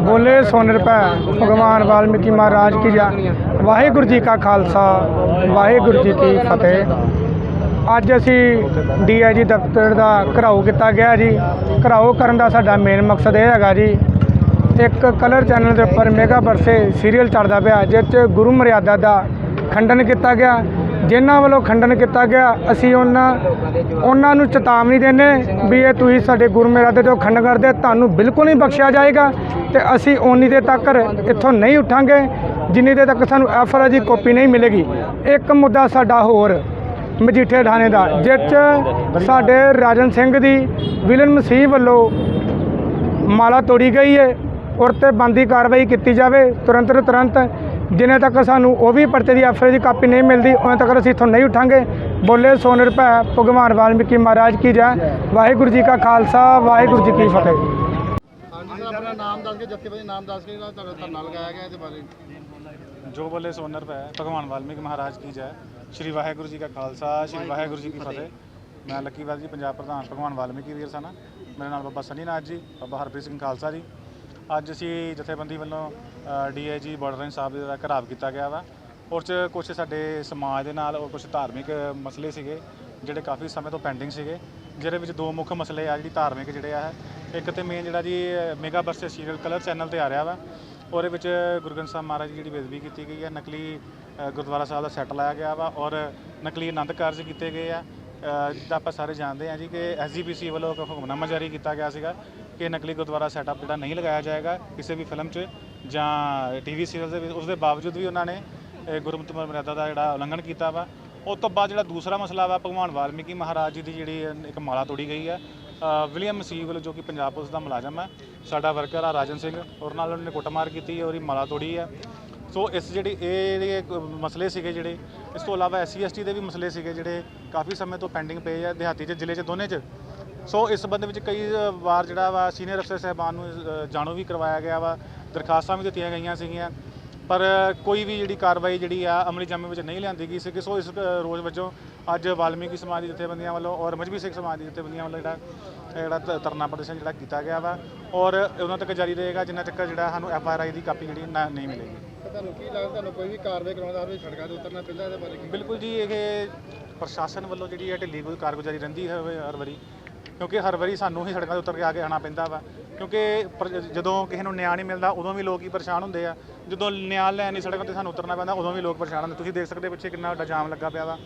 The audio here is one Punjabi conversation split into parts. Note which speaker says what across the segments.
Speaker 1: ਬੋਲੇ ਸੋ ਨਿਰਭੈ ਭਗਵਾਨ ਵਾਲਮੀਕੀ ਮਹਾਰਾਜ ਕੀ ਜਾ। ਵਾਹਿਗੁਰੂ ਜੀ ਕਾ ਖਾਲਸਾ, ਵਾਹਿਗੁਰੂ ਜੀ ਕੀ ਫਤਿਹ। ਅੱਜ ਅਸੀਂ ਡੀਆਈਜੀ ਦਫ਼ਤਰ ਦਾ ਘਰਾਓ ਕੀਤਾ ਗਿਆ ਜੀ। ਘਰਾਓ ਕਰਨ ਦਾ ਸਾਡਾ ਮੇਨ ਮਕਸਦ ਇਹ ਹੈਗਾ ਜੀ, ਇੱਕ ਕਲਰ ਚੈਨਲ ਦੇ ਉੱਪਰ ਮੇਗਾ ਬਰਸੇ ਸੀਰੀਅਲ ਚੱਲਦਾ ਪਿਆ, ਜਿਸ 'ਚ ਗੁਰੂ ਮਰਿਆਦਾ ਦਾ ਖੰਡਨ ਕੀਤਾ ਗਿਆ। ਜਿਨ੍ਹਾਂ ਵੱਲੋਂ ਖੰਡਨ ਕੀਤਾ ਗਿਆ, ਅਸੀਂ ਉਹਨਾਂ ਉਹਨਾਂ ਨੂੰ ਚੇਤਾਵਨੀ ਦਿੰਦੇ ਵੀ ਇਹ ਤੁਸੀਂ ਸਾਡੇ ਗੁਰੂ ਮਰਿਆਦਾ ਤੋਂ ਖੰਡਨ ਕਰਦੇ ਤੁਹਾਨੂੰ ਬਿਲਕੁਲ ਨਹੀਂ ਬਖਸ਼ਿਆ ਜਾਏਗਾ ਤੇ ਅਸੀਂ ਓਨੀ ਦੇ ਤੱਕ ਇੱਥੋਂ ਨਹੀਂ ਉੱਠਾਂਗੇ, ਜਿੰਨੀ ਦੇ ਤੱਕ ਸਾਨੂੰ ਐਫ ਐਫਆਰ ਦੀ ਕਾਪੀ ਨਹੀਂ ਮਿਲੇਗੀ। ਇੱਕ ਮੁੱਦਾ ਸਾਡਾ ਹੋਰ, ਮਜੀਠੇ ਥਾਣੇ ਦਾ, ਜਿਸ 'ਚ ਸਾਡੇ ਰਾਜਨ ਸਿੰਘ ਦੀ ਵਿਲਨ ਮਸੀਹ ਵੱਲੋਂ ਮਾਲਾ ਤੋੜੀ ਗਈ ਹੈ, ਔਰ ਤੇ ਬੰਦੀ ਕਾਰਵਾਈ ਕੀਤੀ ਜਾਵੇ, ਤੁਰੰਤ ਤੁਰੰਤ ਜਿੰਨੇ ਤੱਕ ਸਾਨੂੰ ਉਹ ਵੀ ਪਰਚੇ ਦੀ ਐਫਆਈ ਦੀ ਕਾਪੀ ਨਹੀਂ ਮਿਲਦੀ ਉਦੋਂ ਤੱਕ ਅਸੀਂ ਇੱਥੋਂ ਨਹੀਂ ਉਠਾਂਗੇ। ਬੋਲੇ ਸੋ ਨਿਰਭੈ ਭਗਵਾਨ ਵਾਲਮੀਕੀ ਮਹਾਰਾਜ ਕੀ ਜੈ। ਵਾਹਿਗੁਰੂ ਜੀ ਕਾ ਖਾਲਸਾ ਵਾਹਿਗੁਰੂ ਜੀ ਕੀ ਫਤਿਹ।
Speaker 2: ਆਪਣਾ ਨਾਮ ਦੱਸ ਕੇ ਜਥੇਬੰਦੀ ਨਾਮ ਦੱਸ ਕੇ ਤੁਹਾਡਾ ਧਰਨਾ ਲਗਾਇਆ ਗਿਆ ਇਹਦੇ ਬਾਰੇ।
Speaker 3: ਜੋ ਬੋਲੇ ਸੋ ਨਰ ਪੈ ਭਗਵਾਨ ਵਾਲਮੀਕ ਮਹਾਰਾਜ ਕੀ ਜੈ। ਸ਼੍ਰੀ ਵਾਹਿਗੁਰੂ ਜੀ ਕਾ ਖਾਲਸਾ ਸ਼੍ਰੀ ਵਾਹਿਗੁਰੂ ਜੀ ਕੀ ਫਤਿਹ। ਮੈਂ ਲੱਕੀਵਾਲ ਜੀ ਪੰਜਾਬ ਪ੍ਰਧਾਨ ਭਗਵਾਨ ਵਾਲਮੀਕੀ ਵੀਰ ਸਨ। ਮੇਰੇ ਨਾਲ ਬਾਬਾ ਸੰਨੀਨਾਥ ਜੀ ਬਾਬਾ ਹਰਪ੍ਰੀਤ ਸਿੰਘ ਖਾਲਸਾ ਜੀ। ਅੱਜ ਅਸੀਂ ਜਥੇਬੰਦੀ ਵੱਲੋਂ ਡੀਆਈਜੀ ਬਾਰਡਰ ਰੇਂਜ ਸਾਹਿਬ ਦਾ ਘਰਾਵ ਕੀਤਾ ਗਿਆ ਵਾ। ਉਸ 'ਚ ਕੁਝ ਸਾਡੇ ਸਮਾਜ ਦੇ ਨਾਲ ਔਰ ਕੁਝ ਧਾਰਮਿਕ ਮਸਲੇ ਸੀਗੇ ਜਿਹੜੇ ਕਾਫੀ ਸਮੇਂ ਤੋਂ ਪੈਂਡਿੰਗ ਸੀਗੇ ਜਿਹਦੇ ਵਿੱਚ ਦੋ ਮੁੱਖ ਮਸਲੇ ਆ ਜਿਹੜੀ ਧਾਰਮਿਕ ਜਿਹੜੇ ਆ ਇੱਕ ਤੇ ਮੇਨ ਜਿਹੜਾ ਜੀ Megha Barse serial colour channel ਤੇ ਆ ਰਿਹਾ ਵਾ। ਉਹਦੇ ਵਿੱਚ ਗੁਰੂ ਗ੍ਰੰਥ ਸਾਹਿਬ ਮਹਾਰਾਜ ਦੀ ਜਿਹੜੀ ਬੇਦਬੀ ਕੀਤੀ ਗਈ ਹੈ ਨਕਲੀ ਗੁਰਦੁਆਰਾ ਸਾਹਿਬ ਦਾ ਸੈੱਟ ਲਾਇਆ ਗਿਆ ਵਾ ਔਰ ਨਕਲੀ ਆਨੰਦ ਕਾਰਜ ਕੀਤੇ ਗਏ ਆ। ਅ, ਜਿੱਦਾਂ ਆਪਾਂ ਸਾਰੇ ਜਾਣਦੇ ਹਾਂ ਜੀ ਕਿ ਐਸਜੀਪੀਸੀ ਵੱਲੋਂ ਇੱਕ ਹੁਕਮਨਾਮਾ ਜਾਰੀ ਕੀਤਾ ਗਿਆ ਸੀਗਾ। ਕਿ ਨਕਲੀ ਗੁਰਦੁਆਰਾ ਸੈਟਅਪ ਜਿਹੜਾ ਨਹੀਂ ਲਗਾਇਆ ਜਾਏਗਾ ਕਿਸੇ ਵੀ ਫਿਲਮ 'ਚ ਜਾਂ ਟੀਵੀ ਸੀਰੀਅਲ ਦੇ ਵਿੱਚ ਉਸ ਦੇ ਬਾਵਜੂਦ ਵੀ ਉਹਨਾਂ ਨੇ ਅ, ਗੁਰਮਤਿ ਮਰਿਆਦਾ ਦਾ ਜਿਹੜਾ ਉਲੰਘਣ ਕੀਤਾ ਵਾ। ਉਸ ਤੋਂ ਬਾਅਦ ਜਿਹੜਾ ਦੂਸਰਾ ਮਸਲਾ ਵਾ ਭਗਵਾਨ ਵਾਲਮੀਕੀ ਮਹਾਰਾਜ ਜੀ ਦੀ ਜਿਹੜੀ ਇੱਕ ਮਾਲਾ ਤੋੜੀ ਗਈ ਹੈ ਵਿਲੀਅਮ ਮਸੀਹ ਵੱਲੋਂ ਜੋ ਕਿ ਪੰਜਾਬ ਪੁਲਿਸ ਦਾ ਮੁਲਾਜ਼ਮ ਹੈ ਸਾਡਾ ਵਰਕਰ ਆ ਰਾਜਨ ਸਿੰਘ ਔਰ ਨਾਲ ਉਹਨੇ ਕੁੱਟਮਾਰ ਕੀਤੀ ਹੈ ਉਹਦੀ ਮਾਲਾ ਤੋੜੀ ਹੈ ਸੋ ਇਸ ਜਿਹੜੀ ਇਹ ਮਸਲੇ ਸੀਗੇ ਜਿਹੜੇ ਇਸ ਤੋਂ ਇਲਾਵਾ ਐਸਸੀ ਐਸਟੀ ਦੇ ਵੀ ਮਸਲੇ ਸੀਗੇ ਜਿਹੜੇ ਕਾਫੀ ਸਮੇਂ ਤੋਂ ਪੈਂਡਿੰਗ ਪਏ ਆ ਦਿਹਾਤੀ 'ਚ ਜ਼ਿਲ੍ਹੇ 'ਚ ਦੋਨੇ 'ਚ। ਸੋ ਇਸ ਸੰਬੰਧ ਵਿੱਚ ਕਈ ਵਾਰ ਜਿਹੜਾ ਵਾ ਸੀਨੀਅਰ ਅਫਸਰ ਸਾਹਿਬਾਨ ਨੂੰ ਜਾਣੂ ਵੀ ਕਰਵਾਇਆ ਗਿਆ ਵਾ ਦਰਖਾਸਤਾਂ ਵੀ ਦਿੱਤੀਆਂ ਗਈਆਂ ਸੀਗੀਆਂ। ਪਰ ਕੋਈ ਵੀ ਜਿਹੜੀ ਕਾਰਵਾਈ ਜਿਹੜੀ ਆ ਅਮਲੀ ਜਾਮੇ ਵਿੱਚ ਨਹੀਂ ਲਿਆਂਦੀ ਗਈ ਸੀ ਸੋ ਇਸ ਰੋਜ਼ ਵਜੋਂ ਅੱਜ ਵਾਲਮੀਕੀ ਸਮਾਜ ਦੀ ਜਥੇਬੰਦੀਆਂ ਵੱਲੋਂ ਔਰ ਮਜਬੀ ਸਿੱਖ ਸਮਾਜ ਦੀ ਜਥੇਬੰਦੀਆਂ ਵੱਲੋਂ ਜਿਹੜਾ ਜਿਹੜਾ ਧਰਨਾ ਪ੍ਰਦਰਸ਼ਨ ਜਿਹੜਾ ਕੀਤਾ ਗਿਆ ਵਾ ਔਰ ਉਹਨਾਂ ਤੱਕ ਜਾਰੀ ਰਹੇਗਾ ਜਿੰਨਾ ਤੱਕ ਜਿਹੜਾ ਸਾਨੂੰ ਐਫ ਆਰ ਆਈ ਦੀ ਕਾਪੀ ਜਿਹੜੀ ਨਾ- ਨਹੀਂ ਮਿਲੇਗੀ।
Speaker 2: ਤੁਹਾਨੂੰ ਕੀ ਲੱਗਦਾ ਤੁਹਾਨੂੰ ਕੋਈ ਵੀ ਕਾਰਵਾਈ ਕਰਾਉਣ ਦਾ ਸੜਕਾਂ ਤੇ ਉਤਰਨਾ ਪੈਂਦਾ ਇਹਦੇ ਬਾਰੇ
Speaker 3: ਬਿਲਕੁਲ ਜੀ ਇਹ ਪ੍ਰਸ਼ਾਸਨ ਵੱਲੋਂ ਜਿਹੜੀ ਹੈ ਢਿੱਲੀ ਕੋਈ ਕਾਰਗੁਜ਼ਾਰੀ ਰਹਿੰਦੀ ਹੈ ਹਰ ਵਾਰੀ। ਕਿਉਂਕਿ ਹਰ ਵਾਰੀ ਸਾਨੂੰ ਹੀ ਸੜਕਾਂ 'ਤੇ ਉਤਰ ਕੇ ਆ ਕੇ ਆਉਣਾ ਪੈਂਦਾ ਵਾ। ਕਿਉਂਕਿ ਪਰ- ਜਦੋਂ ਕਿਸੇ ਨੂੰ ਨਿਆਂ ਨਹੀਂ ਮਿਲਦਾ ਉਦੋਂ ਵੀ ਲੋਕ ਹੀ ਪਰੇਸ਼ਾਨ ਹੁੰਦੇ ਆ। ਜਦੋਂ ਨਿਆਂ ਲੈਣ ਦੀ ਸੜਕਾਂ ਤੇ ਸਾਨੂੰ ਉਤਰਨਾ ਪੈਂਦਾ ਉਦੋਂ ਵੀ ਲੋਕ ਪਰੇਸ਼ਾਨ ਹੁੰਦੇ। ਤੁਸੀਂ ਦੇਖ ਸਕਦੇ ਹੋ ਪਿੱਛੇ ਕਿੰਨਾ ਵੱਡਾ ਜਾਮ ਲੱਗਾ ਪਿਆ ਵਾ।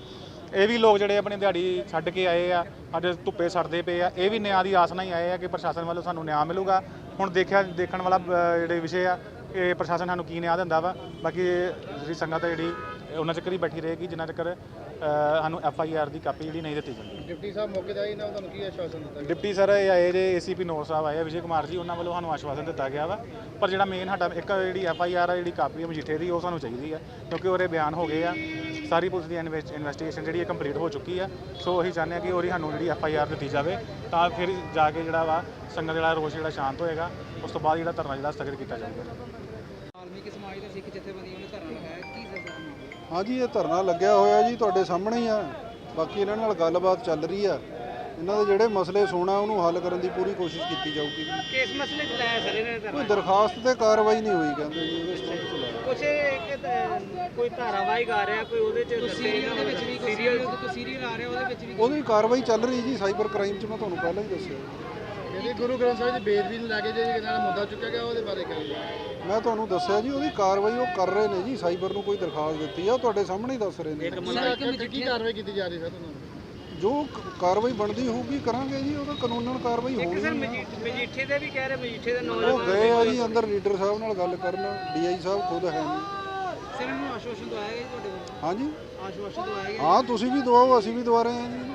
Speaker 3: ਇਹ ਵੀ ਲੋਕ ਜਿਹੜੇ ਆਪਣੀ ਦਿਹਾੜੀ ਛੱਡ ਕੇ ਆਏ ਆ ਅੱਜ ਧੁੱਪੇ ਸੜਦੇ ਪਏ ਆ। ਇਹ ਵੀ ਨਿਆਂ ਦੀ ਆਸ ਨਾਲ ਹੀ ਆਏ ਆ ਕਿ ਪ੍ਰਸ਼ਾਸਨ ਵੱਲੋਂ ਸਾਨੂੰ ਨਿਆਂ ਮਿਲੂਗਾ। ਹੁਣ ਦੇਖਿਆ ਦੇਖਣ ਵਾਲਾ ਅ, ਜਿਹੜੇ ਵਿਸ਼ੇ ਆ ਕਿ ਪ੍ਰਸ਼ਾਸਨ ਸਾਨੂੰ ਕੀ ਨਿਆਂ ਦਿੰਦਾ ਵਾ। ਬਾਕੀ ਜਿਹੜੀ ਸੰਗਤ ਹੈ ਜਿਹੜੀ ਉਹਨਾਂ ਚੱਕਰ ਹੀ ਬੈਠੀ ਰਹੇਗੀ ਜਿੰਨਾ ਚੱਕਰ ਅ, ਸਾਨੂੰ ਐਫ ਆਈ ਆਰ ਦੀ ਕਾਪੀ ਜਿਹੜੀ ਨਹੀਂ ਦਿੱਤੀ ਜਾਂਦੀ।
Speaker 2: ਡਿਪਟੀ ਸਾਹਿਬ ਮੌਕੇ ਤੇ ਆਏ ਨਾ ਤੁਹਾਨੂੰ ਕੀ ਆਸ਼ਵਾਸਨ ਦਿੱਤਾ ਗਿਆ?
Speaker 3: ਡਿਪਟੀ ਸਰ ਇਹ ਆਏ ਜੇ ਏਸੀਪੀ ਨੌਰ ਸਾਹਿਬ ਆਏ ਆ ਵਿਜੇ ਕੁਮਾਰ ਜੀ ਉਹਨਾਂ ਵੱਲੋਂ ਸਾਨੂੰ ਆਸ਼ਵਾਸਨ ਦਿੱਤਾ ਗਿਆ ਵਾ। ਪਰ ਜਿਹੜਾ ਮੇਨ ਸਾਡਾ ਇੱਕ ਜਿਹੜੀ ਐਫ ਆਈ ਆਰ ਆ ਜਿਹੜੀ ਕਾਪੀ ਹੈ ਮਜੀਠੇ ਦੀ ਉਹ ਸਾਨੂੰ ਚਾਹੀਦੀ ਆ ਕਿਉਂਕਿ ਉਹਦੇ ਬਿਆਨ ਹੋ ਗਏ ਆ। ਸਾਰੀ ਪੁਲਿਸ ਦੀ ਇਨਵੈਸਟੀਗੇਸ਼ਨ ਜਿਹੜੀ ਹੈ ਕੰਪਲੀਟ ਹੋ ਚੁੱਕੀ ਆ। ਸੋ ਅਸੀਂ ਚਾਹੁੰਦੇ ਆ ਕਿ ਉਹਦੀ ਸਾਨੂੰ ਜਿਹੜੀ ਐਫ ਆਈ ਆਰ ਦਿੱਤੀ ਜਾਵੇ ਤਾਂ ਫਿਰ ਜਾ ਕੇ ਜਿਹੜਾ ਵਾ ਸੰਗਤ ਜਿਹੜਾ ਰੋਸ਼ ਜਿਹੜਾ ਸ਼ਾਂਤ ਹੋਏਗਾ ਉਸ ਤੋਂ ਬਾਅਦ ਜਿਹੜਾ ਧਰਨਾ ਜਿਹੜਾ ਸਥਗਿਤ ਕੀਤਾ ਜਾਊਗਾ।
Speaker 4: ਵਾਲਮੀਕੀ ਸਮਾਜ ਦੇ ਸਿੱਖ
Speaker 5: ਹਾਂਜੀ ਇਹ ਧਰਨਾ ਲੱਗਿਆ ਹੋਇਆ ਜੀ ਤੁਹਾਡੇ ਸਾਹਮਣੇ ਹੀ ਆ। ਬਾਕੀ ਇਹਨਾਂ ਨਾਲ ਗੱਲਬਾਤ ਚੱਲ ਰਹੀ ਆ। ਇਹਨਾਂ ਦੇ ਜਿਹੜੇ ਮਸਲੇ ਸੁਣਾ ਉਹਨੂੰ ਹੱਲ ਕਰਨ ਦੀ ਪੂਰੀ ਕੋਸ਼ਿਸ਼ ਕੀਤੀ ਜਾਊਗੀ। ਜੀ
Speaker 4: ਕਿਸ ਮਸਲੇ 'ਚ ਲਾਇਆ ਸਰ ਇਹਨੇ
Speaker 5: ਕੋਈ
Speaker 4: ਧਰਨਾ?
Speaker 5: ਦਰਖਾਸਤ ਤੇ ਕਾਰਵਾਈ ਨਹੀਂ ਹੋਈ ਕਹਿੰਦੇ ਜੀ ਉਹਦੇ ਸੰਬੰਧ ਚ ਲਾਇਆ।
Speaker 4: ਕੁਛ ਇੱਕ ਤਾਂ ਕੋਈ ਧਾਰਾਵਾਹਿਕ ਆ ਰਿਹਾ ਕੋਈ ਉਹਦੇ 'ਚ ਸੀਰੀਅਲ ਦੇ ਵਿੱਚ ਵੀ ਕੋਈ ਸੀਰੀਅਲ ਕੋਈ ਸੀਰੀਅਲ ਆ ਰਿਹਾ ਉਹਦੇ ਵਿੱਚ ਵੀ
Speaker 5: ਉਹਦੀ ਕਾਰਵਾਈ ਚੱਲ ਰਹੀ ਜੀ ਸਾਈਬਰ ਕ੍ਰਾਈਮ 'ਚ ਮੈਂ ਤੁਹਾਨੂੰ ਪਹਿਲਾਂ ਹੀ ਦੱਸਿਆ।
Speaker 2: ਜਿਹੜੀ ਗੁਰੂ ਗ੍ਰੰਥ ਸਾਹਿਬ ਦੀ ਬੇਦਬੀ ਨੂੰ ਲੈ ਕੇ ਜਿਹੜੀ ਨਾਲ ਮੁੱਦਾ ਚੁੱਕਿਆ ਗਿਆ ਉਹਦੇ ਬਾਰੇ ਕੀ
Speaker 5: ਮੈਂ ਤੁਹਾਨੂੰ ਦੱਸਿਆ ਜੀ ਉਹਦੀ ਕਾਰਵਾਈ ਉਹ ਕਰ ਰਹੇ ਨੇ ਜੀ ਸਾਈਬਰ ਨੂੰ ਕੋਈ ਦਰਖਾਸਤ ਦਿੱਤੀ ਆ ਉਹ ਤੁਹਾਡੇ ਸਾਹਮਣੇ ਹੀ ਦੱਸ ਰਹੇ ਨੇ।
Speaker 2: ਕੀ ਕੀ ਕਾਰਵਾਈ ਕੀਤੀ ਜਾ ਰਹੀ ਸਰ ਤੁਹਾਨੂੰ
Speaker 5: ਜੋ ਕ- ਕਾਰਵਾਈ ਬਣਦੀ ਹੋਊਗੀ ਕਰਾਂਗੇ ਜੀ ਉਹਦਾ ਕਾਨੂੰਨ ਕਾਰਵਾਈ ਹੋਊਗੀ
Speaker 4: ਸਰ ਮਜੀਠੇ ਦੇ ਵੀ ਕਹਿ ਰਹੇ ਮਜੀਠੇ ਦੇ
Speaker 5: ਉਹ
Speaker 4: ਨੌਜਵਾਨ
Speaker 5: ਗਏ ਆ ਜੀ ਅੰਦਰ ਲੀਡਰ ਸਾਹਿਬ ਨਾਲ ਗੱਲ ਕਰਨ ਡੀਆਈ ਸਾਹਿਬ ਖੁਦ ਹੈ ਨਹੀਂ।
Speaker 4: ਸਰ ਇਹਨੂੰ ਆਸ਼ਵਾਸਨ ਦਵਾਇਆ ਗਿਆ ਜੀ ਤੁਹਾਡੇ ਵੱਲੋਂ
Speaker 5: ਹਾਂਜੀ।
Speaker 4: ਆਸ਼ਵਾਸਨ ਦਵਾਇਆ ਗਿਆ
Speaker 5: ਹਾਂ ਤੁਸੀਂ ਵੀ ਦਵਾਓ ਅਸੀਂ ਵੀ ਦਵਾ ਰਹੇ ਹਾਂ ਜੀ।